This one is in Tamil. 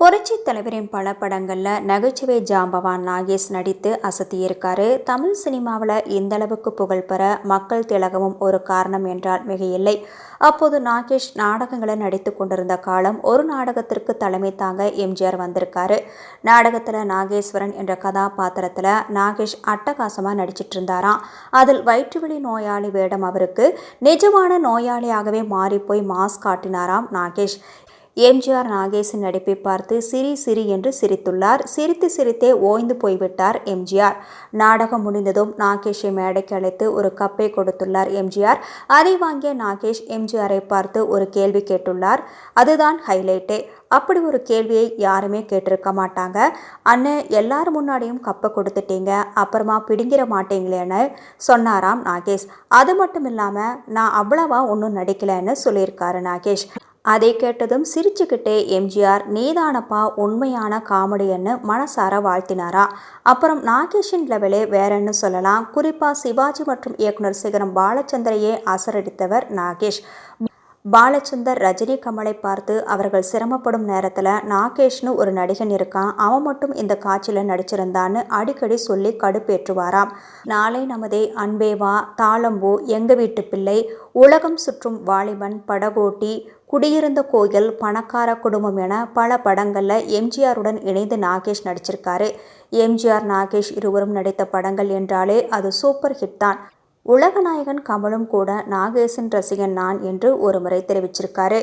புரட்சி தலைவரின் பல படங்களில் நகைச்சுவை ஜாம்பவான் நாகேஷ் நடித்து அசத்தியிருக்காரு. தமிழ் சினிமாவில் இந்த அளவுக்கு புகழ் பெற மக்கள் திலகமும் ஒரு காரணம் என்றால் மிகையில்லை. அப்போது நாகேஷ் நாடகங்களை நடித்து கொண்டிருந்த காலம் ஒரு நாடகத்திற்கு தலைமை தாங்க எம்ஜிஆர் வந்திருக்காரு. நாடகத்தில் நாகேஸ்வரன் என்ற கதாபாத்திரத்தில் நாகேஷ் அட்டகாசமாக நடிச்சிட்டு இருந்தாராம் அதில் வயிற்றுவெளி நோயாளி வேடம் அவருக்கு நிஜமான நோயாளியாகவே மாறிப்போய் மாஸ்க் காட்டினாராம் நாகேஷ். எம்ஜிஆர் நாகேசன் நடிப்பை பார்த்து சிரி சிரி என்று சிரித்துள்ளார். சிரித்து சிரித்தே ஓய்ந்து போய்விட்டார் எம்ஜிஆர். நாடகம் முடிந்ததும் நாகேஷை மேடைக்கு அழைத்து ஒரு கப்பை கொடுத்துள்ளார் எம்ஜிஆர். அதை வாங்கிய நாகேஷ் எம்ஜிஆரை பார்த்து ஒரு கேள்வி கேட்டுள்ளார். அதுதான் ஹைலைட்டே. அப்படி ஒரு கேள்வியை யாருமே கேட்டிருக்க மாட்டாங்க. அண்ணன் எல்லார் முன்னாடியும் கப்பை கொடுத்துட்டீங்க. அப்புறமா பிடுங்கிற மாட்டீங்களேன்னு சொன்னாராம் நாகேஷ். அது மட்டும் இல்லாமல் நான் அவ்வளவா ஒன்றும் நடிக்கலைன்னு சொல்லியிருக்காரு நாகேஷ். அதை கேட்டதும் சிரிச்சுக்கிட்டே எம்ஜிஆர் நீதானப்பா உண்மையான காமெடியன்னு மனசார வாழ்த்தினாரா? அப்புறம் நாகேஷின் லெவலே வேறன்னு சொல்லலாம். குறிப்பாக சிவாஜி மற்றும் இயக்குனர் சிகரம் பாலச்சந்தரையே அசரடித்தவர் நாகேஷ். பாலச்சந்தர் ரஜினி கமலை பார்த்து அவர்கள் சிரமப்படும் நேரத்தில் நாகேஷ்னு ஒரு நடிகன் இருக்கான். அவன் மட்டும் இந்த காட்சியில் நடிச்சிருந்தான்னு அடிக்கடி சொல்லி கடுப்பேற்றுவாராம். நாளை நமதே அன்பேவா தாளம்பூ எங்க வீட்டு பிள்ளை. உலகம் சுற்றும் வாலிபன் படகோட்டி குடியிருந்த கோயில் பணக்கார குடும்பம் என பல படங்களில் எம்ஜிஆருடன் இணைந்து நாகேஷ் நடிச்சிருக்காரு. எம்ஜிஆர் நாகேஷ் இருவரும் நடித்த படங்கள் என்றாலே அது சூப்பர் ஹிட் தான். உலகநாயகன் கமலும் கூட நாகேஷின் ரசிகன் நான் என்று ஒரு முறை தெரிவிச்சிருக்காரு.